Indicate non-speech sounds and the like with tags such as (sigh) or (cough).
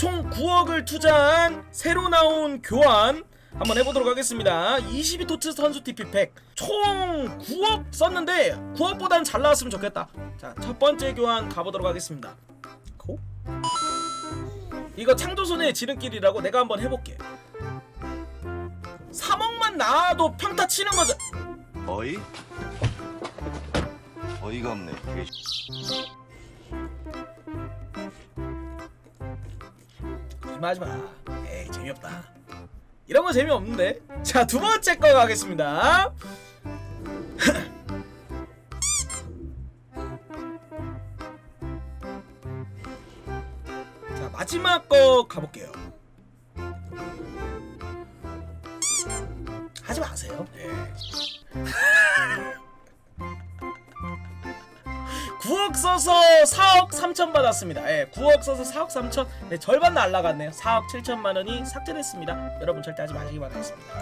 총 9억을 투자한 새로 나온 교환 한번 해보도록 하겠습니다 22토츠 선수 TP팩 총 9억 썼는데 9억보단 잘 나왔으면 좋겠다 자 첫 번째 교환 가보도록 하겠습니다 고? 이거 창조손의 지름길이라고 내가 한번 해볼게 3억만 나와도 평타 치는 거죠 어이? 어이가 없네. 하지 마. 에이 재미없다. 이런 거 재미없는데? 자 두 번째 거 가겠습니다. (laughs) 자 마지막 거 가볼게요. 하지 마세요. 예. 9억 써서 4억 3천 받았습니다. 예, 9억 써서 4억 3천. 네, 절반 날라갔네요. 4억 7천만 원이 삭제됐습니다. 여러분 절대 하지 마시기 바라겠습니다.